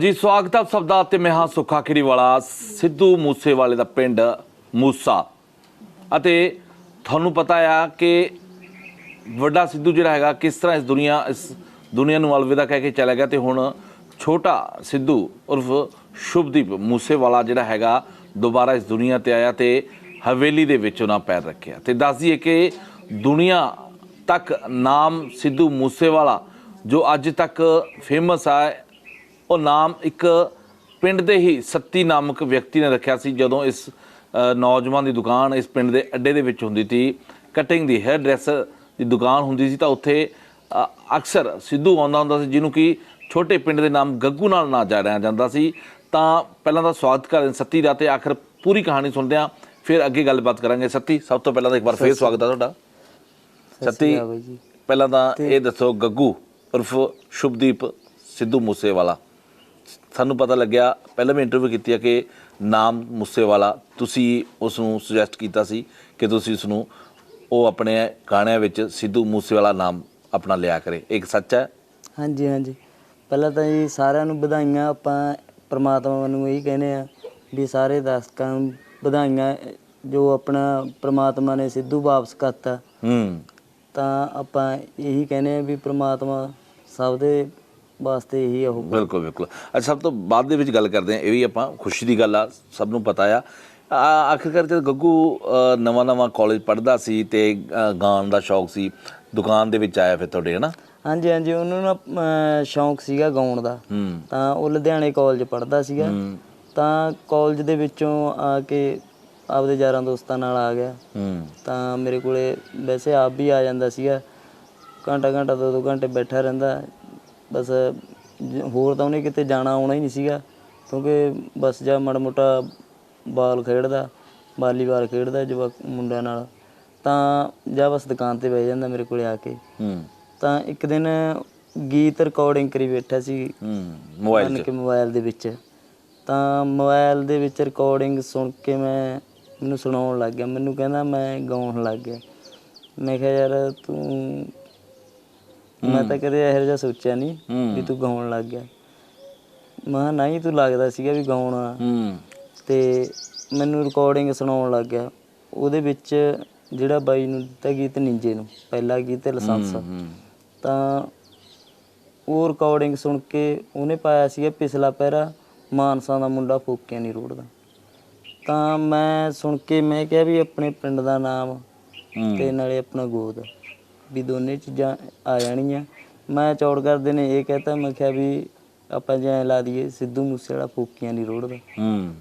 ਜੀ ਸਵਾਗਤ ਹੈ ਸਭ ਦਾ ਤੇ ਮੈਂ ਹਾਂ ਸੁੱਖਾ ਖੀਰੀਵਾਲਾ ਸਿੱਧੂ ਮੂਸੇਵਾਲੇ ਦਾ ਪਿੰਡ ਮੂਸਾ। ਅਤੇ ਤੁਹਾਨੂੰ ਪਤਾ ਆ ਕਿ ਵੱਡਾ ਸਿੱਧੂ ਜਿਹੜਾ ਹੈਗਾ, ਕਿਸ ਤਰ੍ਹਾਂ ਇਸ ਦੁਨੀਆ ਇਸ ਦੁਨੀਆ ਨੂੰ ਅਲਵਿਦਾ ਕਹਿ ਕੇ ਚਲਾ ਗਿਆ ਤੇ ਹੁਣ ਛੋਟਾ ਸਿੱਧੂ ਉਰਫ ਸ਼ੁਭਦੀਪ ਮੂਸੇਵਾਲਾ ਜਿਹੜਾ ਹੈਗਾ, ਦੁਬਾਰਾ ਇਸ ਦੁਨੀਆ ਤੇ ਆਇਆ ਤੇ ਹਵੇਲੀ ਦੇ ਵਿੱਚ ਉਹਨਾਂ ਪੈਰ ਰੱਖਿਆ। ਤੇ ਦੱਸ ਦਈਏ ਕਿ ਦੁਨੀਆ ਤੱਕ ਨਾਮ ਸਿੱਧੂ ਮੂਸੇਵਾਲਾ, ਜੋ ਅੱਜ ਤੱਕ ਫੇਮਸ ਆ ਉਹ ਨਾਮ ਇੱਕ ਪਿੰਡ ਦੇ ਹੀ ਸੱਤੀ ਨਾਮਕ ਵਿਅਕਤੀ ਨੇ ਰੱਖਿਆ ਸੀ ਜਦੋਂ ਇਸ ਨੌਜਵਾਨ ਦੀ ਦੁਕਾਨ ਇਸ ਪਿੰਡ ਦੇ ਅੱਡੇ ਦੇ ਵਿੱਚ ਹੁੰਦੀ ਸੀ। ਕਟਿੰਗ ਦੀ ਹੈਅਰ ਡਰੈਸਰ ਦੀ ਦੁਕਾਨ ਹੁੰਦੀ ਸੀ ਤਾਂ ਉੱਥੇ ਅਕਸਰ ਸਿੱਧੂ ਆਉਂਦਾ ਹੁੰਦਾ ਸੀ ਜਿਹਨੂੰ ਕਿ ਛੋਟੇ ਪਿੰਡ ਦੇ ਨਾਮ ਗੱਗੂ ਨਾਲ ਨਾ ਜਾਣਿਆ ਜਾਂਦਾ ਸੀ। ਤਾਂ ਪਹਿਲਾਂ ਤਾਂ ਸਵਾਗਤ ਕਰਦੇ ਹਾਂ ਸੱਤੀ ਦਾ ਤੇ ਆਖਰ ਪੂਰੀ ਕਹਾਣੀ ਸੁਣਦੇ ਹਾਂ ਫਿਰ ਅੱਗੇ ਗੱਲਬਾਤ ਕਰਾਂਗੇ। ਸੱਤੀ ਸਭ ਤੋਂ ਪਹਿਲਾਂ ਤਾਂ ਇੱਕ ਵਾਰ ਫੇਰ ਸਵਾਗਤ ਹੈ ਤੁਹਾਡਾ। ਸੱਤੀ। ਪਹਿਲਾਂ ਤਾਂ ਇਹ ਦੱਸੋ ਗੱਗੂ ਉਰਫ ਸ਼ੁਭਦੀਪ ਸਿੱਧੂ ਮੂਸੇਵਾਲਾ। ਸਾਨੂੰ ਪਤਾ ਲੱਗਿਆ ਪਹਿਲਾਂ ਵੀ ਇੰਟਰਵਿਊ ਕੀਤੀ ਹੈ ਕਿ ਨਾਮ ਮੂਸੇਵਾਲਾ ਤੁਸੀਂ ਉਸ ਨੂੰ ਸੁਜੈਸਟ ਕੀਤਾ ਸੀ ਕਿ ਤੁਸੀਂ ਉਸ ਨੂੰ ਉਹ ਆਪਣੇ ਗਾਣਿਆਂ ਵਿੱਚ ਸਿੱਧੂ ਮੂਸੇਵਾਲਾ ਨਾਮ ਆਪਣਾ ਲਿਆ ਕਰੇ। ਇੱਕ ਸੱਚ ਹੈ? ਹਾਂਜੀ ਹਾਂਜੀ। ਪਹਿਲਾਂ ਤਾਂ ਜੀ ਸਾਰਿਆਂ ਨੂੰ ਵਧਾਈਆਂ ਆਪਾਂ ਪ੍ਰਮਾਤਮਾ ਨੂੰ ਇਹੀ ਕਹਿੰਦੇ ਆ ਵੀ ਸਾਰੇ ਦਰਸ਼ਕਾਂ ਨੂੰ ਵਧਾਈਆਂ ਜੋ ਆਪਣਾ ਪ੍ਰਮਾਤਮਾ ਨੇ ਸਿੱਧੂ ਵਾਪਸ ਕਰਤਾ। ਹੂੰ। ਤਾਂ ਆਪਾਂ ਇਹੀ ਕਹਿੰਦੇ ਆ ਵੀ ਪ੍ਰਮਾਤਮਾ ਸਭ ਦੇ ਵਾਸਤੇ ਇਹੀ ਉਹ ਬਿਲਕੁਲ ਬਿਲਕੁਲ। ਅੱਛਾ ਸਭ ਤੋਂ ਬਾਅਦ ਦੇ ਵਿੱਚ ਗੱਲ ਕਰਦੇ ਹਾਂ ਇਹ ਵੀ ਆਪਾਂ ਖੁਸ਼ੀ ਦੀ ਗੱਲ ਆ ਸਭ ਨੂੰ ਪਤਾ ਆ। ਆ- ਆਖਿਰਕਾਰ ਜਦ ਗੱਗੂ ਨਵਾਂ ਨਵਾਂ ਕਾਲਜ ਪੜ੍ਹਦਾ ਸੀ ਤੇ ਗਾਣ ਦਾ ਸ਼ੌਕ ਸੀ ਦੁਕਾਨ ਦੇ ਵਿੱਚ ਆਇਆ ਫਿਰ ਤੁਹਾਡੇ ਹਨਾ? ਹਾਂਜੀ ਹਾਂਜੀ ਉਹਨੂੰ ਨਾ ਸ਼ੌਂਕ ਸੀਗਾ ਗਾਉਣ ਦਾ। ਤਾਂ ਉਹ ਲੁਧਿਆਣੇ ਕਾਲਜ ਪੜ੍ਹਦਾ ਸੀਗਾ। ਤਾਂ ਕਾਲਜ ਦੇ ਵਿੱਚੋਂ ਆ ਕੇ ਆਪਦੇ ਯਾਰਾਂ ਦੋਸਤਾਂ ਨਾਲ ਆ ਗਿਆ। ਤਾਂ ਮੇਰੇ ਕੋਲੇ ਵੈਸੇ ਆਪ ਵੀ ਆ ਜਾਂਦਾ ਸੀਗਾ। ਘੰਟਾ ਘੰਟਾ ਦੋ ਦੋ ਘੰਟੇ ਬੈਠਾ ਰਹਿੰਦਾ। ਬਸ ਹੋਰ ਤਾਂ ਉਹਨੇ ਕਿਤੇ ਜਾਣਾ ਆਉਣਾ ਹੀ ਨਹੀਂ ਸੀਗਾ ਕਿਉਂਕਿ ਬਸ ਜਾ ਮਾੜਾ ਮੋਟਾ ਬਾਲ ਖੇਡਦਾ ਵਾਲੀਬਾਲ ਖੇਡਦਾ ਜਵਾਕ ਮੁੰਡਿਆਂ ਨਾਲ ਤਾਂ ਜਾਂ ਬਸ ਦੁਕਾਨ ਤੇ ਬਹਿ ਜਾਂਦਾ ਮੇਰੇ ਕੋਲੇ ਆ ਕੇ। ਹੂੰ। ਤਾਂ ਇੱਕ ਦਿਨ ਗੀਤ ਰਿਕਾਰਡਿੰਗ ਕਰੀ ਬੈਠਾ ਸੀ ਹੂੰ ਕੇ ਮੋਬਾਈਲ ਦੇ ਵਿੱਚ। ਤਾਂ ਮੋਬਾਈਲ ਦੇ ਵਿੱਚ ਰਿਕਾਰਡਿੰਗ ਸੁਣ ਕੇ ਮੈਂ ਮੈਨੂੰ ਸੁਣਾਉਣ ਲੱਗ ਗਿਆ ਮੈਨੂੰ ਕਹਿੰਦਾ ਮੈਂ ਗਾਉਣ ਲੱਗ ਗਿਆ। ਮੈਂ ਕਿਹਾ ਯਾਰ ਤੂੰ ਮੈਂ ਤਾਂ ਕਦੇ ਇਹੋ ਜਿਹਾ ਸੋਚਿਆ ਨਹੀਂ। ਵੀ ਤੂੰ ਗਾਉਣ ਲੱਗ ਗਿਆ। ਮੈਂ ਨਹੀਂ ਤੂੰ ਲੱਗਦਾ ਸੀਗਾ ਵੀ ਗਾਉਣਾ। ਹੂੰ। ਤੇ ਮੈਨੂੰ ਰਿਕਾਰਡਿੰਗ ਸੁਣਾਉਣ ਲੱਗ ਗਿਆ। ਉਹਦੇ ਵਿੱਚ ਜਿਹੜਾ ਬਾਈ ਨੂੰ ਦਿੱਤਾ ਗੀਤ ਨਿੰਜੇ ਨੂੰ ਪਹਿਲਾ ਗੀਤ ਲਾਇਸੈਂਸ ਤਾਂ ਉਹ ਰਿਕਾਰਡਿੰਗ ਸੁਣ ਕੇ ਉਹਨੇ ਪਾਇਆ ਸੀਗਾ ਪਿਛਲਾ ਪਹਿਰਾ ਮਾਨਸਾ ਦਾ ਮੁੰਡਾ ਫੋਕਿਆ ਨਹੀਂ ਰੋੜਦਾ ਤਾਂ ਮੈਂ ਸੁਣ ਕੇ ਮੈਂ ਕਿਹਾ ਵੀ ਆਪਣੇ ਪਿੰਡ ਦਾ ਨਾਮ ਤੇ ਨਾਲੇ ਆਪਣਾ ਗੋਦ। ਵੀ ਦੋਨੇ ਚੀਜ਼ਾਂ ਆ ਜਾਣੀਆਂ। ਮੈਂ ਚੌੜ ਕਰਦੇ ਨੇ ਇਹ ਕਹਤਾ ਮੈਂ ਕਿਹਾ ਵੀ ਆਪਾਂ ਜੇ ਐਂ ਲਾ ਦਈਏ ਸਿੱਧੂ ਮੂਸੇ ਵਾਲਾ ਫੋਕੀਆਂ ਨਹੀਂ ਰੋੜਦਾ ਹੂੰ।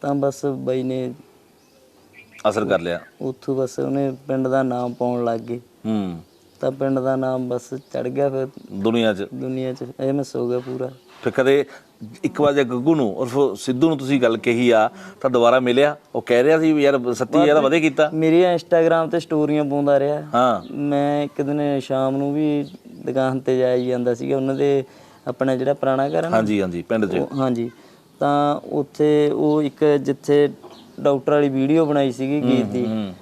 ਤਾਂ ਬਸ ਬਾਈ ਨੇ ਅਸਰ ਕਰ ਲਿਆ। ਉੱਥੋਂ ਬਸ ਉਹਨੇ ਪਿੰਡ ਦਾ ਨਾਮ ਪਾਉਣ ਲੱਗ ਗਏ। ਹੂੰ। ਤਾਂ ਪਿੰਡ ਦਾ ਨਾਮ ਬਸ ਚੜ ਗਿਆ ਫਿਰ ਦੁਨੀਆ 'ਚ। ਦੁਨੀਆ 'ਚ ਇਹ ਮੈਂ ਸੋ ਗਿਆ ਪੂਰਾ। ਫਿਰ ਕਦੇ ਇੱਕ ਵਾਰ ਜੇ ਗੱਗੂ ਨੂੰ ਉਰਫ ਸਿੱਧੂ ਨੂੰ ਤੁਸੀਂ ਗੱਲ ਕਹੀ ਆ ਤਾਂ ਦੁਬਾਰਾ ਮਿਲਿਆ? ਉਹ ਕਹਿ ਰਿਹਾ ਸੀ ਵੀ ਯਾਰ ਸੱਤੀ ਯਾਰ ਵਧੇ ਕੀਤਾ। ਮੇਰੀਆਂ ਇੰਸਟਾਗ੍ਰਾਮ ਤੇ ਸਟੋਰੀਆਂ ਪਾਉਂਦਾ ਰਿਹਾ। ਹਾਂ। ਮੈਂ ਇੱਕ ਦਿਨ ਸ਼ਾਮ ਨੂੰ ਵੀ ਦੁਕਾਨ ਤੇ ਜਾਈ ਜਾਂਦਾ ਸੀਗਾ। ਉਹਨਾਂ ਦੇ ਆਪਣਾ ਜਿਹੜਾ ਪੁਰਾਣਾ ਘਰ ਹੈ ਹਾਂਜੀ ਹਾਂਜੀ ਪਿੰਡ 'ਚ। ਹਾਂਜੀ। ਤਾਂ ਉੱਥੇ ਉਹ ਇੱਕ ਜਿੱਥੇ ਡਾਕਟਰ ਵਾਲੀ ਵੀਡੀਓ ਬਣਾਈ ਸੀਗੀ ਗੀਤ ਦੀ। ਹੂੰ।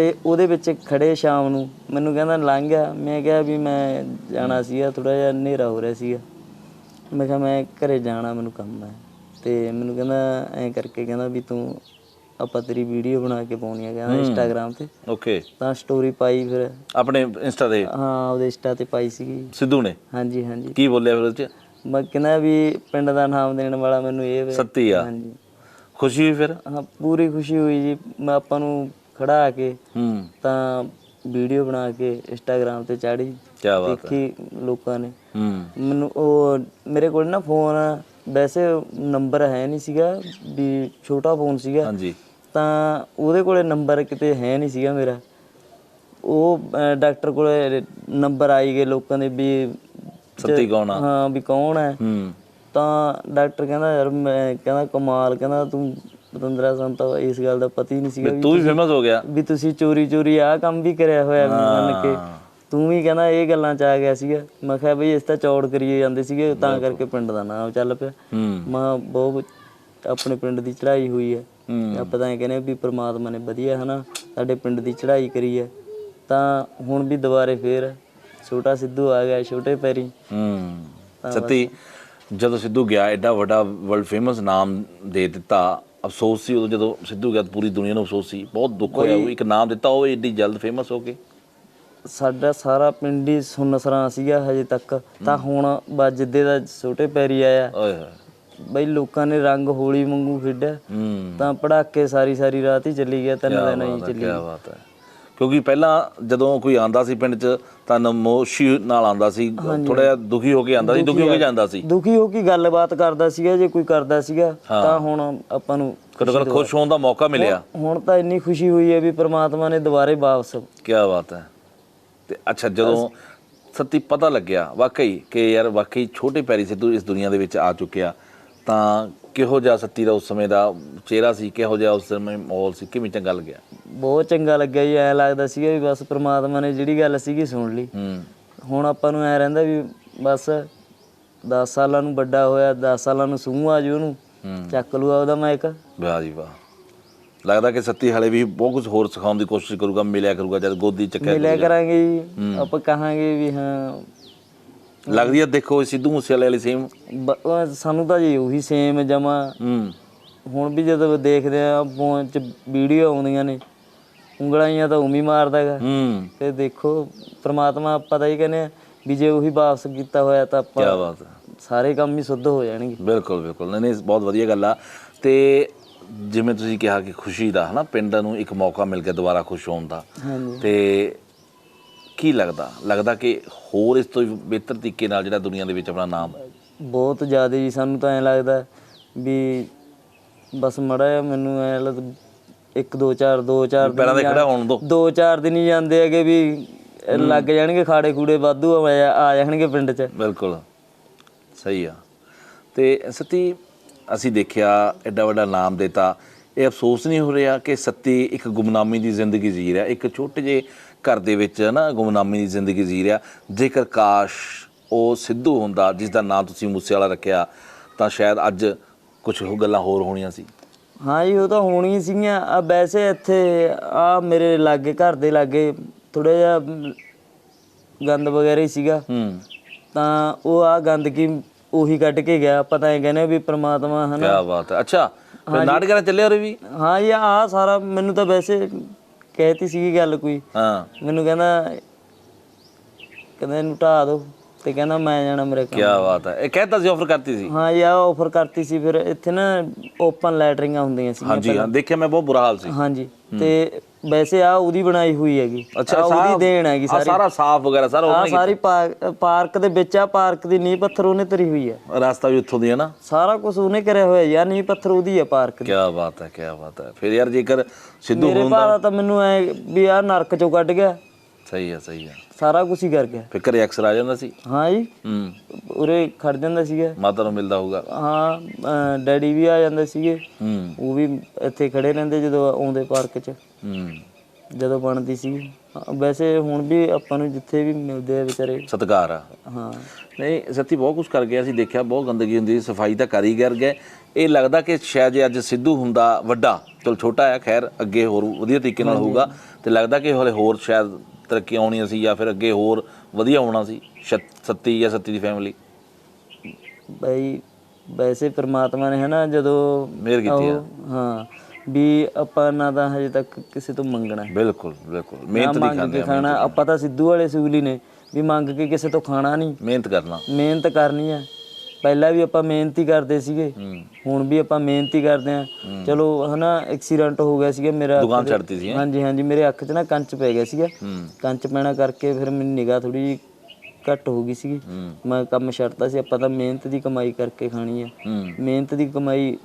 ਤੇ ਉਹਦੇ ਵਿੱਚ ਖੜੇ ਸ਼ਾਮ ਨੂੰ ਮੈਨੂੰ ਕਹਿੰਦਾ ਲੰਘ ਗਿਆ। ਮੈਂ ਕਿਹਾ ਵੀ ਮੈਂ ਜਾਣਾ ਸੀਗਾ ਥੋੜਾ ਜਿਹਾ ਹਨੇਰਾ ਹੋ ਰਿਹਾ ਸੀਗਾ। ਮੈਂ ਕਿਹਾ ਮੈਂ ਘਰੇ ਜਾਣਾ ਮੈਨੂੰ ਕੰਮ ਹੈ। ਤੇ ਮੈਨੂੰ ਕਹਿੰਦਾ ਐਂ ਕਰਕੇ ਕਹਿੰਦਾ ਵੀ ਤੂੰ ਆਪਾਂ ਤੇਰੀ ਵੀਡੀਓ ਬਣਾ ਕੇ ਪਾਉਣੀ ਹੈ ਕਹਿੰਦਾ ਇੰਸਟਾਗ੍ਰਾਮ ਤੇ। ਓਕੇ। ਤਾਂ ਸਟੋਰੀ ਪਾਈ ਫਿਰ। ਆਪਣੇ ਇੰਸਟਾ ਤੇ? ਹਾਂ ਉਹਦੇ ਇੰਸਟਾ ਤੇ ਪਾਈ ਸੀਗੀ। ਸਿੱਧੂ ਨੇ? ਹਾਂਜੀ ਹਾਂਜੀ। ਕੀ ਬੋਲਿਆ ਫਿਰ ਉਹਦੇ 'ਚ? ਮੈਂ ਕਹਿੰਦਾ ਵੀ ਪਿੰਡ ਦਾ ਨਾਮ ਦੇਣ ਵਾਲਾ ਮੈਨੂੰ ਇਹ। ਸੱਤੀ ਆ। ਹਾਂਜੀ। ਖੁਸ਼ੀ ਹੋਈ ਫਿਰ? ਹਾਂ ਪੂਰੀ ਖੁਸ਼ੀ ਹੋਈ ਜੀ। ਮੈਂ ਆਪਾਂ ਨੂੰ ਖੜਾ ਕੇ ਹੂੰ। ਤਾਂ ਵੀਡੀਓ ਬਣਾ ਕੇ ਇੰਸਟਾਗ੍ਰਾਮ ਤੇ ਚਾੜੀ ਕੀ ਬਾਤ ਹੈ। ਦੇਖੀ ਲੋਕਾਂ ਨੇ। ਹੂੰ। ਮੈਨੂੰ ਉਹ ਮੇਰੇ ਕੋਲ ਨਾ ਫੋਨ ਵੈਸੇ ਨੰਬਰ ਹੈ ਨਹੀਂ ਸੀਗਾ ਵੀ ਛੋਟਾ ਫੋਨ ਸੀਗਾ। ਹਾਂਜੀ। ਤਾਂ ਉਹਦੇ ਕੋਲੇ ਨੰਬਰ ਕਿਤੇ ਹੈ ਨਹੀਂ ਸੀਗਾ ਮੇਰਾ। ਉਹ ਅਹ, ਡਾਕਟਰ ਕੋਲੇ ਨੰਬਰ ਆਈ ਗਏ ਲੋਕਾਂ ਦੇ ਵੀ ਸੱਤੀ ਕੌਣ ਆ? ਹਾਂ ਵੀ ਕੌਣ ਹੈ। ਹੂੰ। ਤਾਂ ਡਾਕਟਰ ਕਹਿੰਦਾ ਯਾਰ ਮੈਂ ਕਹਿੰਦਾ ਕਮਾਲ ਕਹਿੰਦਾ ਤੂੰ ਪਤੰਦਰਾ ਸਾਨੂੰ ਤਾਂ ਇਸ ਗੱਲ ਦਾ ਪਤਾ ਹੀ ਨਹੀਂ ਸੀਗਾ ਵੀ ਤੂੰ ਵੀ ਫੇਮਸ ਹੋ ਗਿਆ। ਵੀ ਤੁਸੀਂ ਚੋਰੀ ਚੋਰੀ ਆਹ ਕੰਮ ਵੀ ਕਰਿਆ ਹੋਇਆ ਮੰਨ ਕੇ। ਤੂੰ ਵੀ ਕਹਿੰਦਾ ਇਹ ਗੱਲਾਂ ਚ ਆ ਗਿਆ ਸੀਗਾ। ਮੈਂ ਕਿਹਾ ਬਈ ਇਸ ਤਾਂ ਚੌੜ ਕਰੀਏ ਜਾਂਦੇ ਸੀਗੇ ਤਾਂ ਕਰਕੇ ਪਿੰਡ ਦਾ ਨਾਮ ਚੱਲ ਪਿਆ। ਮੈਂ ਬਹੁਤ ਆਪਣੇ ਪਿੰਡ ਦੀ ਚੜ੍ਹਾਈ ਹੋਈ ਹੈ। ਆਪਾਂ ਤਾਂ ਇਹ ਕਹਿੰਦੇ ਵੀ ਪ੍ਰਮਾਤਮਾ ਨੇ ਵਧੀਆ ਹਨਾ ਸਾਡੇ ਪਿੰਡ ਦੀ ਚੜ੍ਹਾਈ ਕਰੀ ਹੈ। ਤਾਂ ਹੁਣ ਵੀ ਦੁਬਾਰੇ ਫੇਰ ਛੋਟਾ ਸਿੱਧੂ ਆ ਗਿਆ ਛੋਟੇ ਪੈਰੀ। ਹੂੰ। ਸੱਤੀ ਜਦੋਂ ਸਿੱਧੂ ਗਿਆ ਐਡਾ ਵੱਡਾ ਵਰਲਡ ਫੇਮਸ ਨਾਮ ਦੇ ਦਿੱਤਾ ਅਫਸੋਸ ਸੀ ਉਦੋਂ ਜਦੋਂ ਸਿੱਧੂ ਗਿਆ ਤਾਂ ਪੂਰੀ ਦੁਨੀਆ ਨੂੰ ਅਫਸੋਸ ਸੀ। ਬਹੁਤ ਦੁੱਖ ਹੋਇਆ ਉਹ ਇੱਕ ਨਾਮ ਦਿੱਤਾ ਉਹ ਏਡੀ ਜਲਦ ਫੇਮਸ ਹੋ ਕੇ। ਸਾਡਾ ਸਾਰਾ ਪਿੰਡ ਹੀ ਸੁੰਨਸਰਾਂ ਸੀਗਾ ਹਜੇ ਤੱਕ। ਤਾਂ ਹੁਣ ਬਸ ਜਿੱਦੇ ਦਾ ਛੋਟੇ ਪੈਰੀ ਆਇਆ। ਓਏ ਹੋਏ। ਬਈ ਲੋਕਾਂ ਨੇ ਰੰਗ ਹੋਲੀ ਵਾਂਗੂ ਖੇਡਿਆ। ਹੂੰ। ਤਾਂ ਪੜਾਕੇ ਸਾਰੀ ਸਾਰੀ ਰਾਤ ਹੀ ਚੱਲੀ ਗਿਆ ਤਿੰਨ ਦਿਨ ਹੀ ਚੱਲੀ ਕੀ ਬਾਤ ਹੈ। ਕਿਉਂਕਿ ਪਹਿਲਾਂ ਜਦੋਂ ਕੋਈ ਆਂਦਾ ਸੀ ਪਿੰਡ 'ਚ ਤਾਂ ਨਮੋਸ਼ੀ ਨਾਲ ਆਂਦਾ ਸੀ। ਥੋੜਾ ਜਿਹਾ ਦੁਖੀ ਹੋ ਕੇ ਆਂਦਾ ਸੀ ਦੁਖੀ ਹੋ ਕੇ ਜਾਂਦਾ ਸੀ। ਦੁਖੀ ਹੋ ਕੇ ਗੱਲਬਾਤ ਕਰਦਾ ਸੀਗਾ ਜੇ ਕੋਈ ਕਰਦਾ ਸੀਗਾ ਤਾਂ ਹੁਣ ਆਪਾਂ ਨੂੰ ਘੱਟੋ ਘੱਟ ਖੁਸ਼ ਹੋਣ ਦਾ ਮੌਕਾ ਮਿਲਿਆ। ਹੁਣ ਤਾਂ ਇੰਨੀ ਖੁਸ਼ੀ ਹੋਈ ਹੈ ਵੀ ਪ੍ਰਮਾਤਮਾ ਨੇ ਦੁਬਾਰੇ ਵਾਪਸ। ਕੀ ਬਾਤ ਹੈ। ਤੇ ਅੱਛਾ ਜਦੋਂ ਸੱਤੀ ਪਤਾ ਲੱਗਿਆ ਵਾਕਈ ਕਿ ਯਾਰ ਵਾਕਈ ਛੋਟੇ ਪੈਰੀ ਸਿੱਧੂ ਇਸ ਦੁਨੀਆ ਦੇ ਵਿੱਚ ਆ ਚੁੱਕਿਆ ਤਾਂ ਕਿਹੋ ਜਿਹਾ ਸੱਤੀ ਦਾ ਉਸ ਸਮੇਂ ਦਾ ਚਿਹਰਾ ਸੀ ਕਿਹੋ ਜਿਹਾ ਉਸ ਸਮੇਂ ਮਾਹੌਲ ਸੀ ਕਿਵੇਂ ਚੰਗਾ ਲੱਗਿਆ? ਬਹੁਤ ਚੰਗਾ ਲੱਗਿਆ ਜੀ ਐ ਲੱਗਦਾ ਸੀਗਾ ਵੀ ਬਸ ਪ੍ਰਮਾਤਮਾ ਨੇ ਜਿਹੜੀ ਗੱਲ ਸੀਗੀ ਸੁਣ ਲਈ। ਹੂੰ। ਹੁਣ ਆਪਾਂ ਨੂੰ ਐ ਰਹਿੰਦਾ ਵੀ ਬਸ 10 ਸਾਲਾਂ ਨੂੰ ਵੱਡਾ ਹੋਇਆ 10 ਸਾਲਾਂ ਨੂੰ ਸੂਹ ਆ ਜੂ ਉਹਨੂੰ ਚੱਕ ਲੂਆ ਉਹਦਾ ਮਾਈਕ ਵਾਹ ਜੀ ਵਾਹ। ਲੱਗਦਾ ਕਿ ਸੱਤੀ ਹਲੇ ਵੀ ਬਹੁਤ ਕੁਝ ਹੋਰ ਸਿਖਾਉਣ ਦੀ ਕੋਸ਼ਿਸ਼ ਕਰੂਗਾ ਮਿਲਿਆ ਕਰੂਗਾ ਜਦ ਗੋਦੀ ਚੱਕਿਆ ਮਿਲਿਆ ਕਰਾਂਗੇ। ਜੀ ਆਪਾਂ ਕਹਾਂਗੇ ਵੀ ਹਾਂ ਲੱਗਦੀ ਹੈ ਦੇਖੋ ਸਿੱਧੂ ਮੂਸੇਵਾਲੇ ਵਾਲੀ ਸੇਮ ਬ- ਉਹ ਸਾਨੂੰ ਤਾਂ ਜੀ ਉਹੀ ਸੇਮ ਜਮਾ। ਹੂੰ। ਹੁਣ ਵੀ ਜਦੋਂ ਦੇਖਦੇ ਆ ਫੋਨ 'ਚ ਵੀਡੀਓ ਆਉਂਦੀਆਂ ਨੇ ਉਂਗਲਾਂ ਤਾਂ ਉਮੀ ਮਾਰਦਾ ਹੈਗਾ। ਹੂੰ। ਤੇ ਦੇਖੋ ਪ੍ਰਮਾਤਮਾ ਆਪਾਂ ਤਾਂ ਹੀ ਕਹਿੰਦੇ ਆ ਵੀ ਜੇ ਉਹੀ ਵਾਪਸ ਕੀਤਾ ਹੋਇਆ ਤਾਂ ਕੀ ਆਪਾਂ ਬਾਤ ਹੈ। ਸਾਰੇ ਕੰਮ ਹੀ ਸੁੱਧ ਹੋ ਜਾਣਗੇ। ਬਿਲਕੁਲ ਬਿਲਕੁਲ। ਨਹੀਂ ਨਹੀਂ ਬਹੁਤ ਵਧੀਆ ਗੱਲ ਆ। ਤੇ ਜਿਵੇਂ ਤੁਸੀਂ ਕਿਹਾ ਕਿ ਖੁਸ਼ੀ ਦਾ ਹਨਾ ਪਿੰਡ ਨੂੰ ਇੱਕ ਮੌਕਾ ਮਿਲ ਗਿਆ ਦੁਬਾਰਾ ਖੁਸ਼ ਹੋਣ ਦਾ। ਹਾਂਜੀ। ਤੇ ਕੀ ਲੱਗਦਾ? ਲੱਗਦਾ ਕਿ ਹੋਰ ਇਸ ਤੋਂ ਬਿਹਤਰ ਤਰੀਕੇ ਨਾਲ ਜਿਹੜਾ ਦੁਨੀਆ ਦੇ ਵਿੱਚ ਆਪਣਾ ਨਾਮ ਬਹੁਤ ਜ਼ਿਆਦਾ ਜੀ ਸਾਨੂੰ ਤਾਂ ਐ ਲੱਗਦਾ ਵੀ ਬਸ ਮੜਾ ਮੈਨੂੰ ਐ ਲੱਗਦਾ ਇੱਕ ਦੋ ਚਾਰ ਦੋ ਚਾਰ ਪੈਰਾਂ ਤੇ ਖੜਾ ਹੋਣ ਦੋ। ਦੋ ਚਾਰ ਦਿਨ ਹੀ ਜਾਂਦੇ ਹੈਗੇ ਵੀ ਲੱਗ ਜਾਣਗੇ ਖਾੜੇ ਖੂੜੇ ਵਾਧੂ ਆ ਆ ਜਾਣਗੇ ਪਿੰਡ 'ਚ। ਬਿਲਕੁਲ। ਸਹੀ ਆ। ਤੇ ਸਤੀ ਅਸੀਂ ਦੇਖਿਆ ਐਡਾ ਵੱਡਾ ਨਾਮ ਦਿੱਤਾ। ਇਹ ਅਫਸੋਸ ਨਹੀਂ ਹੋ ਰਿਹਾ ਕਿ ਸੱਤੀ ਇੱਕ ਗੁਮਨਾਮੀ ਦੀ ਜ਼ਿੰਦਗੀ ਜੀ ਰਿਹਾ। ਇੱਕ ਛੋਟੇ ਜਿਹੇ ਘਰ ਦੇ ਵਿੱਚ ਨਾ ਗੁਮਨਾਮੀ ਦੀ ਜ਼ਿੰਦਗੀ ਜੀ ਰਿਹਾ। ਜੇਕਰ ਕਾਸ਼ ਉਹ ਸਿੱਧੂ ਹੁੰਦਾ ਜਿਸ ਦਾ ਨਾਮ ਤੁਸੀਂ ਮੂਸੇ ਵਾਲਾ ਰੱਖਿਆ ਤਾਂ ਸ਼ਾਇਦ ਅੱਜ ਕੁਝ ਹੋ ਗੱਲਾਂ ਹੋਰ ਹੋਣੀਆਂ ਸੀ। ਹਾਂ ਜੀ ਉਹ ਤਾਂ ਹੋਣੀ ਸੀਗੀਆਂ। ਆ ਵੈਸੇ ਇੱਥੇ ਆ ਮੇਰੇ ਲਾਗੇ ਘਰ ਦੇ ਲਾਗੇ ਥੋੜਾ ਜਿਹਾ ਗੰਦ ਵਗੈਰਾ ਹੀ ਸੀਗਾ। ਹੂੰ। ਤਾਂ ਉਹ ਆ ਗੰਦਗੀ ਉਹੀ ਕੱਢ ਕੇ ਗਿਆ। ਪਤਾ ਹੈ ਕਹਿੰਦੇ ਵੀ ਪ੍ਰਮਾਤਮਾ ਹਨਾ। ਕੀ ਬਾਤ ਹੈ। ਅੱਛਾ ਨਾਟਕਾਂ ਚੱਲੇ ਹੋਰੇ ਵੀ? ਹਾਂ ਜੀ ਆ ਸਾਰਾ ਮੈਨੂੰ ਤਾਂ ਵੈਸੇ ਕਹਿਤੀ ਸੀਗੀ ਗੱਲ ਕੋਈ। ਹਾਂ। ਮੈਨੂੰ ਕਹਿੰਦਾ ਕਹਿੰਦਾ ਇਹਨੂੰ ਢਾ ਦੋ ਤੇ ਕਹਿੰਦਾ ਮੈਂ ਜਾਣਾ ਮੇਰੇ ਕੀ ਕੰਮ ਬਾਤ ਹੈ। ਇਹ ਕਹਿਤਾ ਸੀ ਆਫਰ ਕਰਤੀ ਸੀ? ਹਾਂ ਆ ਆਫਰ ਕਰਤੀ ਸੀ। ਫਿਰ ਇੱਥੇ ਨਾ ਓਪਨ ਲੈਟਰਿੰਗਾਂ ਹੁੰਦੀਆਂ ਸੀ ਹਾਂਜੀ ਹਾਂ ਦੇਖਿਆ ਮੈਂ ਬਹੁਤ ਬੁਰਾ ਹਾਲ ਸੀ। ਹਾਂਜੀ। ਤੇ ਵੈਸੇ ਆ ਉਹਦੀ ਬਣਾਈ ਹੋਈ ਹੈਗੀ। ਅੱਛਾ ਉਹਦੀ ਦੇਣ ਹੈਗੀ ਆ ਸਾਰਾ। ਸਾਫ਼ ਵਗੈਰਾ ਸਾਰਾ ਉਹਨੇ ਸਾਰੀ ਪਾਰਕ ਦੇ ਵਿੱਚ ਆ ਪਾਰਕ ਦੀ ਨੀਂਹ ਪੱਥਰ ਉਹਨੇ ਧਰੀ ਹੋਈ ਹੈ। ਰਸਤਾ ਵੀ ਉੱਥੋਂ ਦੀ ਹੈ ਨਾ? ਸਾਰਾ ਕੁਝ ਉਹਨੇ ਕਰਿਆ ਹੋਇਆ ਯਾਰ ਨੀਂਹ ਪੱਥਰ ਉਹਦੀ ਹੈ ਪਾਰਕ ਦੀ। ਕੀ ਬਾਤ ਹੈ ਕੀ ਬਾਤ ਹੈ। ਫਿਰ ਯਾਰ ਜੇਕਰ ਸਿੱਧੂ ਮੇਰੇ ਭਾ ਦਾ ਤਾਂ ਮੈਨੂੰ ਐ ਵੀ ਆ ਨਰਕ ਚੋਂ ਕੱਢ ਗਿਆ। ਸਹੀ ਹੈ ਸਹੀ ਹੈ ਸਾਰਾ ਕੁਝ ਹੀ ਕਰ ਗਿਆ ਫਿਰ ਘਰੇ ਅਕਸਰ ਆ ਜਾਂਦਾ ਸੀ। ਹਾਂ ਜੀ। ਹੂੰ। ਉਰੇ ਖੜ ਜਾਂਦਾ ਸੀਗਾ। ਮਾਤਾ ਨੂੰ ਮਿਲਦਾ ਹੋਊਗਾ। ਹਾਂ ਅਹ ਡੈਡੀ ਵੀ ਆ ਜਾਂਦੇ ਸੀਗੇ। ਹੂੰ। ਉਹ ਵੀ ਇੱਥੇ ਖੜੇ ਰਹਿੰਦੇ ਜਦੋਂ ਆਉਂਦੇ ਪਾਰਕ 'ਚ। ਹੂੰ। ਜਦੋਂ ਬਣਦੀ ਸੀ। ਹਾਂ, ਵੈਸੇ ਹੁਣ ਵੀ ਆਪਾਂ ਨੂੰ ਜਿੱਥੇ ਵੀ ਮਿਲਦੇ ਆ ਵਿਚਾਰੇ। ਸਤਿਕਾਰ ਆ। ਹਾਂ। ਨਹੀਂ ਸੱਤੀ ਬਹੁਤ ਕੁਝ ਕਰ ਗਿਆ ਸੀ ਦੇਖਿਆ ਬਹੁਤ ਗੰਦਗੀ ਹੁੰਦੀ ਸੀ ਸਫ਼ਾਈ ਤਾਂ ਕਰ ਹੀ ਕਰ ਗਏ। ਇਹ ਲੱਗਦਾ ਕਿ ਸ਼ਾਇਦ ਜੇ ਅੱਜ ਸਿੱਧੂ ਹੁੰਦਾ ਵੱਡਾ ਚਲ ਛੋਟਾ ਹੈ ਖੈਰ ਅੱਗੇ ਹੋਰ ਵਧੀਆ ਤਰੀਕੇ ਨਾਲ ਹੋਊਗਾ। ਤੇ ਲੱਗਦਾ ਕਿ ਹਲੇ ਹੋਰ ਸ਼ਾਇਦ ਤਰੱਕੀ ਆਉਣੀ ਸੀ ਜਾਂ ਫਿਰ ਅੱਗੇ ਹੋਰ ਵਧੀਆ ਹੋਣਾ ਸੀ? ਸ਼ਤ- ਜਾਂ ਸੱਤੀ ਦੀ ਫੈਮਿਲੀ ਬਈ ਵੈਸੇ ਪ੍ਰਮਾਤਮਾ ਨੇ ਹਨਾ ਜਦੋਂ ਮਿਹਰ ਕੀਤੀ ਆ। ਹਾਂ ਵੀ ਆਪਾਂ ਨਾ ਤਾਂ ਹਜੇ ਤੱਕ ਕਿਸੇ ਤੋਂ ਮੰਗਣਾ। ਬਿਲਕੁਲ ਬਿਲਕੁਲ। ਮਿਹਨਤ ਦੀ ਖਾਂਦੇ ਖਾਣਾ। ਆਪਾਂ ਤਾਂ ਸਿੱਧੂ ਵਾਲੇ ਸੂਲੀ ਨੇ ਵੀ ਮੰਗ ਕੇ ਕਿਸੇ ਤੋਂ ਖਾਣਾ ਨਹੀਂ। ਮਿਹਨਤ ਕਰਨਾ। ਮਿਹਨਤ ਕਰਨੀ ਆ। ਪਹਿਲਾਂ ਵੀ ਆਪਾਂ ਮਿਹਨਤ ਹੀ ਕਰਦੇ ਸੀਗੇ ਹੁਣ ਵੀ ਆਪਾਂ ਮਿਹਨਤ ਹੀ। ਕਰਦੇ ਆ ਚਲੋ ਹਨਾ ਐਕਸੀਡੈਂਟ ਹੋ ਗਿਆ ਸੀਗਾ ਮੇਰਾ ਦੁਕਾਨ ਛੱਡਤੀ ਸੀ? ਹਾਂਜੀ ਹਾਂਜੀ ਮੇਰੇ ਅੱਖ 'ਚ ਨਾ ਕੰਚ ਪੈ ਗਿਆ ਸੀਗਾ। ਕੰਚ ਪੈਣਾ ਕਰਕੇ ਫਿਰ ਮੇਰੀ ਨਿਗਾਹ ਥੋੜੀ ਜਿਹੀ ਘੱਟ ਹੋ ਗਈ ਸੀਗੀ। ਮੈਂ ਕੰਮ ਛੱਡਤਾ ਸੀ ਆਪਾਂ ਤਾਂ ਮਿਹਨਤ ਦੀ ਕਮਾਈ ਕਰਕੇ ਖਾਣੀ ਆ। ਮਿਹਨਤ ਦੀ ਕਮਾਈ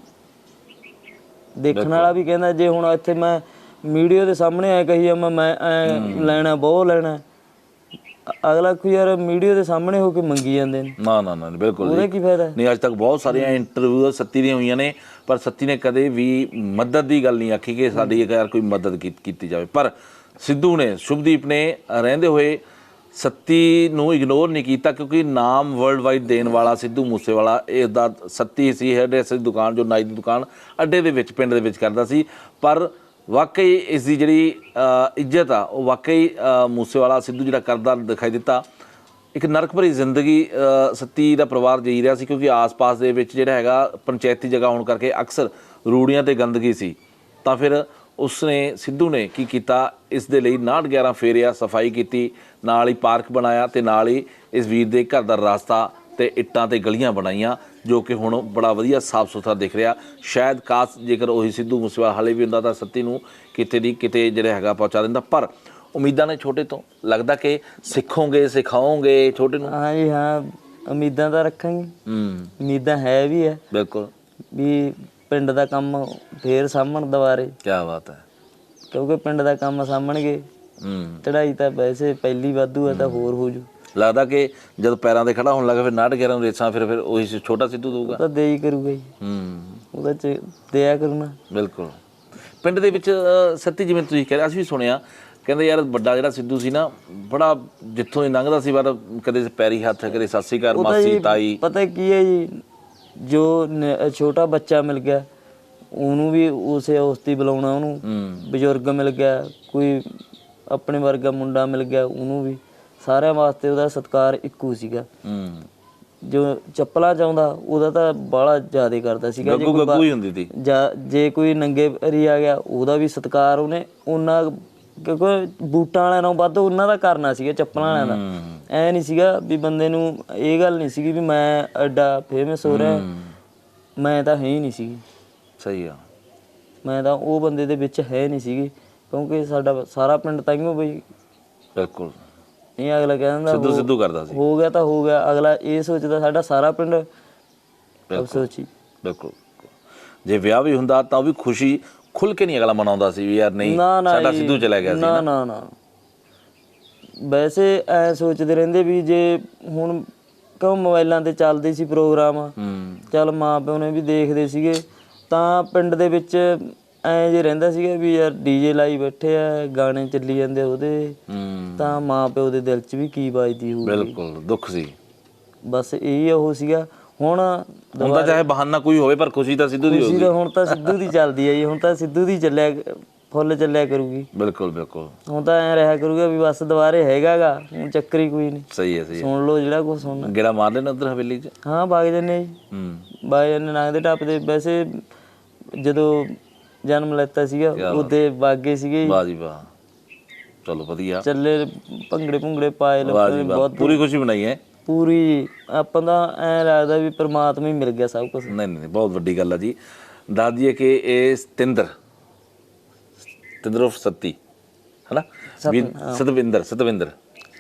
ਦੇਖਣ ਵਾਲਾ ਵੀ ਕਹਿੰਦਾ ਜੇ ਹੁਣ ਇੱਥੇ ਮੈਂ ਮੀਡੀਆ ਦੇ ਸਾਹਮਣੇ ਆਇਆ ਕਹੀ ਮੈਂ ਲੈਣਾ ਬਹੁਤ ਲੈਣਾ। ਅਗਲਾ ਕੋਈ ਯਾਰ ਮੀਡੀਆ ਦੇ ਸਾਹਮਣੇ ਹੋ ਕੇ ਮੰਗੀ ਜਾਂਦੇ ਨੇ। ਨਾ ਨਾ ਨਾ ਬਿਲਕੁਲ ਉਹਦਾ ਕੀ ਫਾਇਦਾ? ਨਹੀਂ ਅੱਜ ਤੱਕ ਬਹੁਤ ਸਾਰੀਆਂ ਇੰਟਰਵਿਊ ਸੱਤੀ ਦੀਆਂ ਹੋਈਆਂ ਨੇ ਪਰ ਸੱਤੀ ਨੇ ਕਦੇ ਵੀ ਮਦਦ ਦੀ ਗੱਲ ਨਹੀਂ ਆਖੀ ਕਿ ਸਾਡੀ ਯਾਰ ਕੋਈ ਮਦਦ ਕੀਤੀ ਜਾਵੇ। ਪਰ ਸਿੱਧੂ ਨੇ ਸ਼ੁਭਦੀਪ ਨੇ ਰਹਿੰਦੇ ਹੋਏ ਸੱਤੀ ਨੂੰ ਇਗਨੋਰ ਨਹੀਂ ਕੀਤਾ ਕਿਉਂਕਿ ਨਾਮ ਵਰਲਡ ਵਾਈਡ ਦੇਣ ਵਾਲਾ ਸਿੱਧੂ ਮੂਸੇਵਾਲਾ ਇਸ ਦਾ ਸੱਤੀ ਸੀ ਹੈਡ ਦੀ ਦੁਕਾਨ ਜੋ ਨਾਈ ਦੀ ਦੁਕਾਨ ਅੱਡੇ ਦੇ ਵਿੱਚ ਪਿੰਡ ਦੇ ਵਿੱਚ ਕਰਦਾ ਸੀ। ਪਰ ਵਾਕਈ ਇਸ ਦੀ ਜਿਹੜੀ ਇੱਜ਼ਤ ਆ ਉਹ ਵਾਕਈ ਮੂਸੇਵਾਲਾ ਸਿੱਧੂ ਜਿਹੜਾ ਕਰਦਾ ਦਿਖਾਈ ਦਿੱਤਾ। ਇੱਕ ਨਰਕ ਭਰੀ ਜ਼ਿੰਦਗੀ ਅ, ਸੱਤੀ ਦਾ ਪਰਿਵਾਰ ਜੀ ਰਿਹਾ ਸੀ ਕਿਉਂਕਿ ਆਸ-ਪਾਸ ਦੇ ਵਿੱਚ ਜਿਹੜਾ ਹੈਗਾ ਪੰਚਾਇਤੀ ਜਗ੍ਹਾ ਹੋਣ ਕਰਕੇ ਅਕਸਰ ਰੂੜੀਆਂ ਤੇ ਗੰਦਗੀ ਸੀ। ਤਾਂ ਫਿਰ ਉਸਨੇ ਸਿੱਧੂ ਨੇ ਕੀ ਕੀਤਾ? ਇਸ ਦੇ ਲਈ 69 11 ਫੇਰਿਆ ਸਫ਼ਾਈ ਕੀਤੀ ਨਾਲ ਹੀ ਪਾਰਕ ਬਣਾਇਆ ਤੇ ਨਾਲ ਹੀ ਇਸ ਵੀਰ ਦੇ ਘਰ ਦਾ ਰਸਤਾ ਤੇ ਇੱਟਾਂ ਤੇ ਗਲੀਆਂ ਬਣਾਈਆਂ ਜੋ ਕਿ ਹੁਣ ਬੜਾ ਵਧੀਆ ਸਾਫ਼ ਸੁਥਰਾ ਦਿਖ ਰਿਹਾ। ਸ਼ਾਇਦ ਕਾਸ ਜੇਕਰ ਉਹੀ ਸਿੱਧੂ ਮੂਸੇਵਾਲਾ ਹਾਲੇ ਵੀ ਹੁੰਦਾ ਤਾਂ ਸੱਤੀ ਨੂੰ ਕਿਤੇ ਦੀ ਕਿਤੇ ਜਿਹੜਾ ਹੈਗਾ ਪਹੁੰਚਾ ਦਿੰਦਾ। ਪਰ ਉਮੀਦਾਂ ਨੇ ਛੋਟੇ ਤੋਂ ਲੱਗਦਾ ਕਿ ਸਿੱਖੋਗੇ ਸਿਖਾਓਗੇ ਛੋਟੇ ਨੂੰ। ਹਾਂ ਜੀ ਹਾਂ ਉਮੀਦਾਂ ਤਾਂ ਰੱਖਾਂਗੇ। ਹੂੰ। ਉਮੀਦਾਂ ਹੈ ਵੀ ਹੈ। ਬਿਲਕੁਲ। ਵੀ ਪਿੰਡ ਦਾ ਕੰਮ ਫੇਰ ਸਾਂਭਣ ਦੁਬਾਰੇ ਕੀ ਬਾਤ ਹੈ। ਕਿਉਂਕਿ ਪਿੰਡ ਦਾ ਕੰਮ ਸਾਂਭਣਗੇ। ਹੂੰ। ਚੜਾਈ ਤਾਂ ਵੈਸੇ ਪਹਿਲੀ ਵਾਧੂ ਹੈ ਤਾਂ ਹੋਰ ਹੋ ਜੂ। ਲੱਗਦਾ ਕਿ ਜਦੋਂ ਪੈਰਾਂ ਤੇ ਖੜਾ ਹੋਣ ਲੱਗਾ ਫਿਰ 69 11 ਨੂੰ ਰੇਸਾਂ ਫਿਰ ਫਿਰ ਉਹੀ ਛੋਟਾ ਸਿੱਧੂ ਦਊਗਾ। ਤਾਂ ਦੇ ਹੀ ਕਰੂਗਾ ਜੀ। ਹੂੰ। ਉਹਦਾ ਚ ਦਿਆ ਕਰੂਣਾ ਬਿਲਕੁਲ। ਪਿੰਡ ਦੇ ਵਿੱਚ ਸੱਤੀ ਜਿਵੇਂ ਤੁਸੀਂ ਕਹਿ ਰਹੇ ਅਸੀਂ ਵੀ ਸੁਣਿਆ। ਕਹਿੰਦੇ ਯਾਰ ਵੱਡਾ ਜਿਹੜਾ ਸਿੱਧੂ ਸੀ ਨਾ ਬੜਾ ਜਿੱਥੋਂ ਹੀ ਲੰਘਦਾ ਸੀ ਪਰ ਕਦੇ ਪੈਰੀ ਹੱਥ ਕਦੇ ਅਕਾਲ ਉਹਦਾ ਮਾਸੀ ਤਾਈ। ਪਤਾ ਕੀ ਹੈ ਜੀ ਜੋ ਛੋਟਾ ਬੱਚਾ ਮਿਲ ਗਿਆ ਉਹਨੂੰ ਵੀ ਉਸੇ ਅਵਸਥੀ ਬੁਲਾਉਣਾ ਉਹਨੂੰ। ਬਜ਼ੁਰਗ ਮਿਲ ਗਿਆ ਕੋਈ ਆਪਣੇ ਵਰਗਾ ਮੁੰਡਾ ਮਿਲ ਗਿਆ ਉਹਨੂੰ ਵੀ। ਸਾਰਿਆਂ ਵਾਸਤੇ ਉਹਦਾ ਸਤਕਾਰ ਇੱਕੋ ਸੀਗਾ। ਹੂੰ। ਜੋ ਚੱਪਲਾਂ ਚਾਹੁੰਦਾ ਉਹਦਾ ਤਾਂ ਬਾਹਲਾ ਜ਼ਿਆਦਾ ਕਰਦਾ ਸੀਗਾ। ਗੱਗੂ ਗੱਗੂ ਹੀ ਹੁੰਦੀ ਸੀ। ਜਾਂ ਕੋਈ ਨੰਗੇ ਪੈਰੀ ਆ ਗਿਆ ਉਹਦਾ ਵੀ ਸਤਕਾਰ ਉਹਨੇ ਉਹਨਾਂ ਕਿਉਂਕਿ ਬੂਟਾਂ ਵਾਲਿਆਂ ਨਾਲੋਂ ਵੱਧ ਉਹਨਾਂ ਦਾ ਕਰਨਾ ਸੀਗਾ ਚੱਪਲਾਂ ਵਾਲਿਆਂ ਦਾ। ਐ ਨਹੀਂ ਸੀਗਾ ਵੀ ਬੰਦੇ ਨੂੰ ਇਹ ਗੱਲ ਨਹੀਂ ਸੀਗੀ ਵੀ ਮੈਂ ਐਡਾ ਫੇਮਸ ਹੋ ਰਿਹਾ। ਮੈਂ ਤਾਂ ਹੈ ਹੀ ਨਹੀਂ ਸੀਗੀ। ਸਹੀ ਆ। ਮੈਂ ਤਾਂ ਉਹ ਬੰਦੇ ਦੇ ਵਿੱਚ ਹੈ ਨਹੀਂ ਸੀਗੀ। ਕਿਉਂਕਿ ਸਾਡਾ ਸਾਰਾ ਪਿੰਡ ਤਾਈਓ ਬਈ ਬਿਲਕੁਲ। ਇਹ ਅਗਲਾ ਕਹਿੰਦਾ ਸਿੱਧੂ ਸਿੱਧੂ ਕਰਦਾ ਸੀ। ਹੋ ਗਿਆ ਤਾਂ ਹੋ ਗਿਆ। ਅਗਲਾ ਇਹ ਸੋਚਦਾ ਸਾਡਾ ਸਾਰਾ ਪਿੰਡ ਅਫਸੋਸ ਹੀ। ਬਿਲਕੁਲ। ਜੇ ਵਿਆਹ ਵੀ ਹੁੰਦਾ ਤਾਂ ਉਹ ਵੀ ਖੁਸ਼ੀ ਖੁੱਲ ਕੇ ਨਹੀਂ ਅਗਲਾ ਮਨਾਉਂਦਾ ਸੀ ਵੀ ਯਾਰ ਨਹੀਂ ਸਾਡਾ ਸਿੱਧੂ ਚਲਾ ਗਿਆ ਸੀ ਨਾ ਨਾ। ਨਾ ਵੈਸੇ ਐ ਸੋਚਦੇ ਰਹਿੰਦੇ ਵੀ ਜੇ ਹੁਣ ਕਿਉਂ ਮੋਬਾਈਲਾਂ ਤੇ ਚੱਲਦੇ ਸੀ ਪ੍ਰੋਗਰਾਮ। ਹੂੰ। ਚੱਲ ਮਾਂ ਪਿਓ ਨੇ ਵੀ ਦੇਖਦੇ ਸੀਗੇ। ਤਾਂ ਪਿੰਡ ਦੇ ਵਿੱਚ ਐ ਜੇ ਰਹਿੰਦਾ ਸੀਗਾ ਵੀ ਯਾਰ ਡੀਜੇ ਲਾਈ ਬੈਠੇ ਆ ਗਾਣੇ ਚੱਲੀ ਜਾਂਦੇ ਉਹਦੇ। ਹੂੰ। ਤਾਂ ਮਾਂ ਪਿਓ ਦੇ ਦਿਲ 'ਚ ਵੀ ਕੀ ਵੱਜਦੀ ਹੋਊ ਬਿਲਕੁਲ ਦੁੱਖ ਸੀ। ਬਸ ਇਹ ਉਹ ਸੀਗਾ। ਹੁਣ ਹੁੰਦਾ ਚਾਹੇ ਬਹਾਨਾ ਕੋਈ ਹੋਵੇ ਪਰ ਖੁਸ਼ੀ ਤਾਂ ਸਿੱਧੂ ਦੀ ਖੁਸ਼ੀ ਹੋਊਗੀ। ਤਾਂ ਹੁਣ ਤਾਂ ਸਿੱਧੂ ਦੀ ਚੱਲਦੀ ਹੈ ਜੀ ਹੁਣ ਤਾਂ ਸਿੱਧੂ ਦੀ ਚੱਲਿਆ ਫੁੱਲ ਚੱਲਿਆ ਕਰੂਗੀ। ਬਿਲਕੁਲ ਬਿਲਕੁਲ। ਹੁਣ ਤਾਂ ਐ ਰਿਹਾ ਕਰੂਗਾ ਵੀ ਬਸ ਦੁਬਾਰੇ ਹੈਗਾਗਾ ਹੁਣ ਚੱਕਰੀ ਕੋਈ ਨਹੀਂ। ਸਹੀ ਹੈ ਸਹੀ ਹੈ। ਸੁਣ ਲਓ ਜਿਹੜਾ ਕੁਝ ਸੁਣਨਾ। ਗੇੜਾ ਮਾਰ ਲੈਣਾ ਉਧਰ ਹਵੇਲੀ 'ਚ? ਹਾਂ ਬਾਗ ਜੰਨੇ ਜੀ। ਹੂੰ। ਬਾਗ ਜੰਨੇ ਲੰਘਦੇ ਟੱਪਦੇ ਵੈਸੇ ਜਦੋਂ ਜਨਮ ਲੈਤਾ ਸੀਗਾ ਉਹਦੇ ਬਾਗੇ ਸੀਗੇ। ਵਾਹ ਜੀ ਵਾਹ। ਚਲੋ ਵਧੀਆ। ਚੱਲੇ ਭੰਗੜੇ ਭੁੰਗੜੇ ਪਾਏ ਵਾਹ ਲੋਕਾਂ ਨੇ ਵਾਹ ਬਹੁਤ। ਪੂਰੀ ਖੁਸ਼ੀ ਬਣਾਈ ਹੈ। ਪੂਰੀ ਆਪਾਂ ਦਾ ਐ ਲੱਗਦਾ ਵੀ ਪ੍ਰਮਾਤਮਾ ਹੀ ਮਿਲ ਗਿਆ ਸਭ ਕੁਝ ਨਹੀਂ ਨਹੀਂ ਨਹੀਂ, ਬਹੁਤ ਵੱਡੀ ਗੱਲ ਹੈ ਜੀ। ਦੱਸ ਦਈਏ ਕਿ ਇਹ ਸਤਿੰਦਰ ਸਤਿੰਦਰ ਉਰਫ ਸੱਤੀ ਹਨਾ? ਸਤਵਿੰਦਰ ਸਤਵਿੰਦਰ।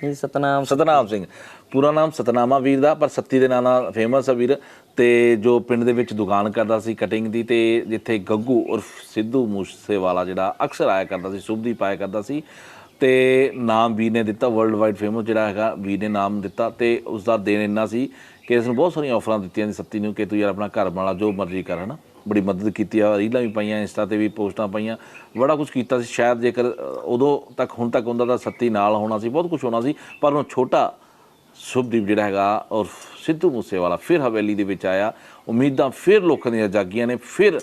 ਇਹ ਸਤਨਾਮ ਸਤਨਾਮ ਸਿੰਘ। ਪੂਰਾ ਨਾਮ ਸਤਨਾਮਾ ਵੀਰ ਦਾ ਪਰ ਸੱਤੀ ਦੇ ਨਾਂ ਨਾਲ ਫੇਮਸ ਆ ਵੀਰ। ਤੇ ਜੋ ਪਿੰਡ ਦੇ ਵਿੱਚ ਦੁਕਾਨ ਕਰਦਾ ਸੀ ਕਟਿੰਗ ਦੀ ਤੇ ਜਿੱਥੇ ਗੱਗੂ ਉਰਫ ਸਿੱਧੂ ਮੂਸੇਵਾਲਾ ਜਿਹੜਾ ਅਕਸਰ ਆਇਆ ਕਰਦਾ ਸੀ ਸੁਭਦੀਪ ਆਇਆ ਕਰਦਾ ਸੀ। ਤੇ ਨਾਮ ਵੀਰ ਨੇ ਦਿੱਤਾ ਵਰਲਡ ਵਾਈਡ ਫੇਮਸ ਜਿਹੜਾ ਹੈਗਾ ਵੀਰ ਨੇ ਨਾਮ ਦਿੱਤਾ ਤੇ ਉਸ ਦਾ ਦੇਣ ਇੰਨਾ ਸੀ ਕਿ ਇਸ ਨੂੰ ਬਹੁਤ ਸਾਰੀਆਂ ਆਫਰਾਂ ਦਿੱਤੀਆਂ ਸੀ ਸੱਤੀ ਨੂੰ ਕਿ ਤੂੰ ਯਾਰ ਆਪਣਾ ਘਰ ਬਣਾ ਜੋ ਮਰਜ਼ੀ ਕਰ, ਹਨਾ? ਬੜੀ ਮਦਦ ਕੀਤੀ ਆ, ਰੀਲਾਂ ਵੀ ਪਾਈਆਂ, ਇੰਸਟਾ ਤੇ ਵੀ ਪੋਸਟਾਂ ਪਾਈਆਂ, ਬੜਾ ਕੁਝ ਕੀਤਾ ਸੀ। ਸ਼ਾਇਦ ਜੇਕਰ ਉਦੋਂ ਤੱਕ, ਹੁਣ ਤੱਕ ਹੁੰਦਾ ਤਾਂ ਸੱਤੀ ਨਾਲ ਹੋਣਾ ਸੀ, ਬਹੁਤ ਕੁਝ ਹੋਣਾ ਸੀ, ਪਰ ਉਹ ਛੋਟਾ ਸ਼ੁਭਦੀਪ ਜਿਹੜਾ ਹੈਗਾ ਔਰ ਸਿੱਧੂ ਮੂਸੇਵਾਲਾ ਫਿਰ ਹਵੇਲੀ ਦੇ ਵਿੱਚ ਆਇਆ। ਉਮੀਦਾਂ ਫਿਰ ਲੋਕਾਂ ਦੀਆਂ ਜਾਗੀਆਂ ਨੇ, ਫਿਰ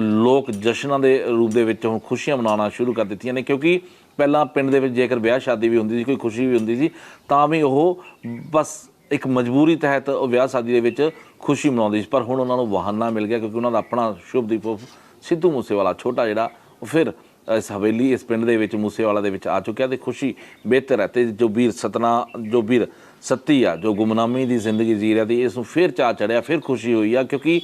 ਲੋਕ ਜਸ਼ਨਾਂ ਦੇ ਰੂਪ ਦੇ ਵਿੱਚ ਹੁਣ ਖੁਸ਼ੀਆਂ ਮਨਾਉਣਾ ਸ਼ੁਰੂ ਕਰ ਦਿੱਤੀਆਂ ਨੇ, ਕਿਉਂਕਿ ਪਹਿਲਾਂ ਪਿੰਡ ਦੇ ਵਿੱਚ ਜੇਕਰ ਵਿਆਹ ਸ਼ਾਦੀ ਵੀ ਹੁੰਦੀ ਸੀ, ਕੋਈ ਖੁਸ਼ੀ ਵੀ ਹੁੰਦੀ ਸੀ, ਤਾਂ ਵੀ ਉਹ ਬਸ ਇੱਕ ਮਜਬੂਰੀ ਤਹਿਤ ਉਹ ਵਿਆਹ ਸ਼ਾਦੀ ਦੇ ਵਿੱਚ ਖੁਸ਼ੀ ਮਨਾਉਂਦੀ ਸੀ। ਪਰ ਹੁਣ ਉਹਨਾਂ ਨੂੰ ਬਹਾਨਾ ਮਿਲ ਗਿਆ ਕਿਉਂਕਿ ਉਹਨਾਂ ਦਾ ਆਪਣਾ ਸ਼ੁਭਦੀਪ ਉਰਫ ਸਿੱਧੂ ਮੂਸੇਵਾਲਾ ਛੋਟਾ ਜਿਹੜਾ, ਉਹ ਫਿਰ ਇਸ ਹਵੇਲੀ, ਇਸ ਪਿੰਡ ਦੇ ਵਿੱਚ ਮੂਸੇਵਾਲਾ ਦੇ ਵਿੱਚ ਆ ਚੁੱਕਿਆ ਤੇ ਖੁਸ਼ੀ ਬਿਹਤਰ ਹੈ ਤੇ ਜੋ ਵੀਰ ਸਤਨਾ, ਜੋ ਵੀਰ ਸੱਤੀ ਆ, ਜੋ ਗੁਮਨਾਮੀ ਦੀ ਜ਼ਿੰਦਗੀ ਜੀ ਰਿਹਾ ਸੀ, ਇਸ ਨੂੰ ਫਿਰ ਚਾ ਚੜਿਆ, ਫਿਰ ਖੁਸ਼ੀ ਹੋਈ ਆ ਕਿਉਂਕਿ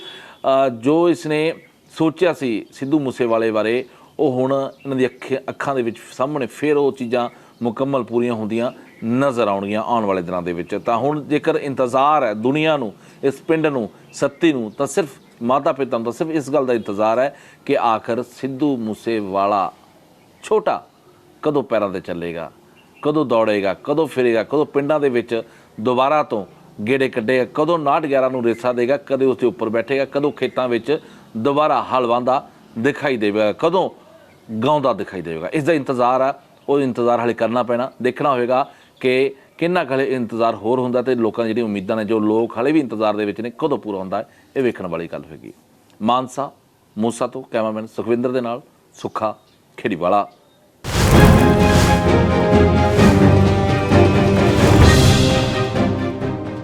ਜੋ ਇਸਨੇ ਸੋਚਿਆ ਸੀ ਸਿੱਧੂ ਮੂਸੇਵਾਲੇ ਬਾਰੇ ਉਹ ਹੁਣ ਇਹਨਾਂ ਦੀ ਅੱਖ- ਅੱਖਾਂ ਦੇ ਵਿੱਚ ਸਾਹਮਣੇ ਫਿਰ ਉਹ ਚੀਜ਼ਾਂ ਮੁਕੰਮਲ ਪੂਰੀਆਂ ਹੁੰਦੀਆਂ ਨਜ਼ਰ ਆਉਣਗੀਆਂ ਆਉਣ ਵਾਲੇ ਦਿਨਾਂ ਦੇ ਵਿੱਚ। ਤਾਂ ਹੁਣ ਜੇਕਰ ਇੰਤਜ਼ਾਰ ਹੈ ਦੁਨੀਆ ਨੂੰ, ਇਸ ਪਿੰਡ ਨੂੰ, ਸੱਤੀ ਨੂੰ, ਤਾਂ ਸਿਰਫ ਮਾਤਾ ਪਿਤਾ ਨੂੰ ਤਾਂ ਸਿਰਫ ਇਸ ਗੱਲ ਦਾ ਇੰਤਜ਼ਾਰ ਹੈ ਕਿ ਆਖਰ ਸਿੱਧੂ ਮੂਸੇਵਾਲਾ ਛੋਟਾ ਕਦੋਂ ਪੈਰਾਂ ਤੇ ਚੱਲੇਗਾ, ਕਦੋਂ ਦੌੜੇਗਾ, ਕਦੋਂ ਫਿਰੇਗਾ, ਕਦੋਂ ਪਿੰਡਾਂ ਦੇ ਵਿੱਚ ਦੁਬਾਰਾ ਤੋਂ ਗੇੜੇ ਕੱਢੇਗਾ, ਕਦੋਂ 911 ਨੂੰ ਰੇਸਾ ਦੇਗਾ, ਕਦੇ ਉਸ ਦੇ ਉੱਪਰ ਬੈਠੇਗਾ, ਕਦੋਂ ਖੇਤਾਂ ਵਿੱਚ ਦੁਬਾਰਾ ਹਲ ਵਾਂਦਾ ਦਿਖਾਈ ਦੇਵੇਗਾ, ਕਦੋਂ ਗਾਉਂਦਾ ਦਿਖਾਈ ਦੇਵੇਗਾ। ਇਸ ਦਾ ਇੰਤਜ਼ਾਰ ਆ, ਉਹ ਇੰਤਜ਼ਾਰ ਹਲੇ ਕਰਨਾ ਪੈਣਾ। ਦੇਖਣਾ ਹੋਵੇਗਾ ਕਿ ਕਿੰਨਾ ਕੁ ਹਲੇ ਇੰਤਜ਼ਾਰ ਹੋਰ ਹੁੰਦਾ ਤੇ ਲੋਕਾਂ ਦੀਆਂ ਜਿਹੜੀਆਂ ਉਮੀਦਾਂ ਨੇ, ਜੋ ਲੋਕ ਹਲੇ ਵੀ ਇੰਤਜ਼ਾਰ ਦੇ ਵਿੱਚ ਨੇ, ਕਦੋਂ ਪੂਰਾ ਹੁੰਦਾ ਇਹ ਵੇਖਣ ਵਾਲੀ ਗੱਲ ਹੋਏਗੀ ਮਾਨਸਾ, ਮੂਸਾ ਤੋਂ ਕੈਮਰਾਮੈਨ ਸੁਖਵਿੰਦਰ ਦੇ ਨਾਲ, ਸੁੱਖਾ ਖੇੜੀਵਾਲਾ।